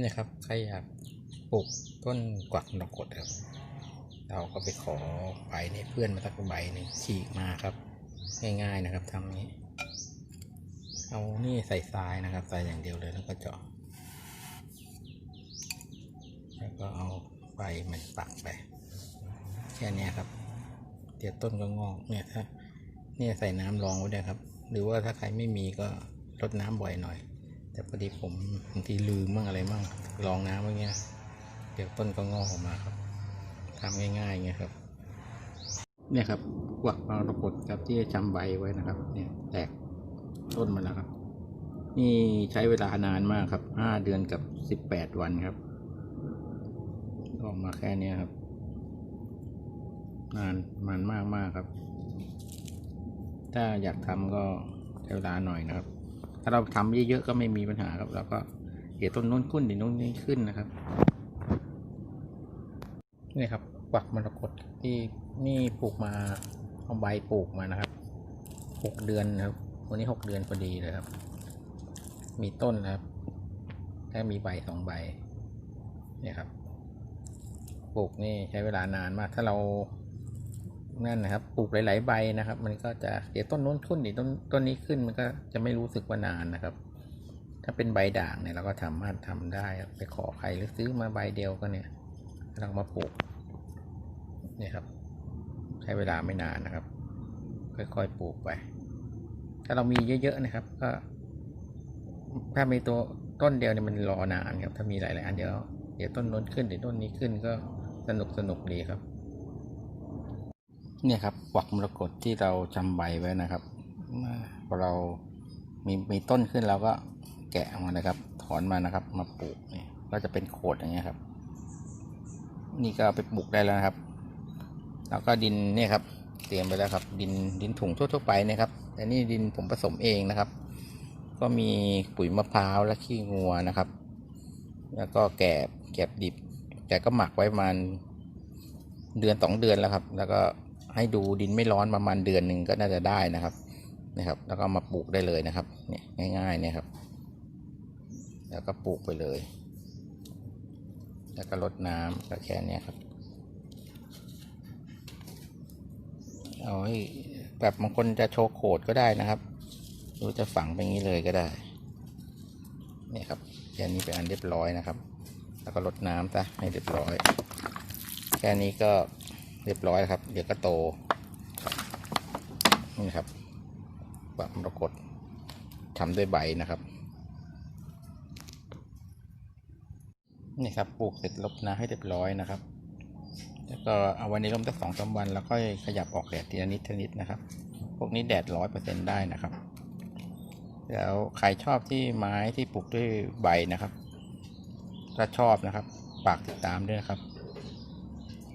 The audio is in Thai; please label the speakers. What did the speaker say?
Speaker 1: นี่ครับ ใครอยากปลูกต้นกวักมรกตครับ เราก็ไปขอใบในเพื่อนมาสักใบหนึ่งฉีกมาครับ ง่ายๆนะครับทำนี้ เอานี่ใส่ทรายนะครับใส่อย่างเดียวเลยแล้วก็เจาะแล้วก็เอาใบมันปักไปแค่นี้ครับ เดี๋ยวต้นก็งอกเนี่ยถ้าเนี่ยใส่น้ำรองไว้ด้วยครับ หรือว่าถ้าใครไม่มีก็รดน้ำบ่อยหน่อย แต่พอดีผมบางทีลืมมั่งอะไรมั่งรองน้ำอย่างเงี้ย เดี๋ยวต้นก็งอกออกมาครับทำง่ายๆเงี้ยครับ เนี่ยครับกวักมรกตครับที่จะจำใบไว้นะครับ เนี่ยแตกต้นมาแล้วครับ นี่ใช้เวลานานมากครับห้าเดือนกับสิบแปดวันครับ ออกมาแค่นี้ครับ นานมันมากมากครับ ถ้าอยากทำก็ใช้เวลาหน่อยนะครับ ถ้าเราทำเยอะๆก็ไม่มีปัญหาครับเราก็เดี๋ยวต้นนู้นขึ้นเดี๋ยวนู้นนี่ขึ้นนะครับนี่ครับกวักมรกตที่นี่ปลูกมาเอาใบปลูกมานะครับหกเดือนครับวันนี้หกเดือนพอดีเลยครับ มีต้นนะครับและมีใบสองใบเนี่ยครับปลูกนี่ใช้เวลานานมากถ้าเรา นั่นนะครับปลูกหลาย ๆ ใบนะครับ มันก็จะเดี๋ยวต้นโน้นขึ้นเดี๋ยวต้นต้นนี้ขึ้นมันก็จะไม่รู้สึกว่านานนะครับ ถ้าเป็นใบด่างเนี่ยเราก็สามารถทำได้ไปขอใครหรือซื้อมาใบเดียวก็เนี่ยเรามาปลูกเนี่ยครับ ใช้เวลาไม่นานนะครับ ค่อย ๆ ปลูกไป ถ้าเรามีเยอะ ๆ นะครับ ก็ ถ้ามีตัวต้นเดียวเนี่ยมันรอนานครับ ถ้ามีหลาย ๆ อันเดี๋ยวเดี๋ยวต้นโน้นขึ้นเดี๋ยวต้นนี้ขึ้นก็สนุกสนุกดีครับ เนี่ยครับกวักมรกตที่เราจำใบไว้นะครับพอเรามีมีต้นขึ้นเราก็แกะออกมานะครับ ถอนมานะครับ มาปลูกนี่ก็จะเป็นโขดอย่างเงี้ยครับ นี่ก็เอาไปปลูกได้แล้วนะครับ แล้วก็ดินเนี่ยครับ เตรียมไปแล้วครับ ดินดินถุงทั่วๆไปนะครับแต่นี่ดินผมผสมเองนะครับ ก็มีปุ๋ยมะพร้าวและขี้งัวนะครับ แล้วก็แกบแกบดิบ แต่ก็หมักไว้ประมาณเดือนสองเดือนแล้วครับ แล้วก็ ให้ดูดินไม่ร้อนประมาณเดือนหนึ่งก็น่าจะได้นะครับนะครับ แล้วก็มาปลูกได้เลยนะครับ เนี่ยง่ายๆเนี่ยครับ แล้วก็ปลูกไปเลย แล้วก็รดน้ำก็แค่เนี้ยครับเอาให้แบบบางคนจะโชว์โขดก็ได้นะครับหรือจะฝังไปงี้เลยก็ได้ เนี่ยครับแค่นี้เป็นอันเรียบร้อยนะครับ แล้วก็รดน้ำซะให้เรียบร้อย แค่นี้ก็ เรียบร้อยครับ เดี๋ยวก็โต นี่ครับปักมรกตทำด้วยใบนะครับ นี่ครับปลูกเสร็จลบน้ำให้เรียบร้อยนะครับ แล้วก็เอาไว้ในร่มสักสองสามวัน แล้วค่อยขยับออกแดดทีละนิดทีละนิดนะครับ พวกนี้แดดร้อยเปอร์เซ็นได้นะครับ แล้วใครชอบที่ไม้ที่ปลูกด้วยใบนะครับ ถ้าชอบนะครับฝากติดตามด้วยนะครับ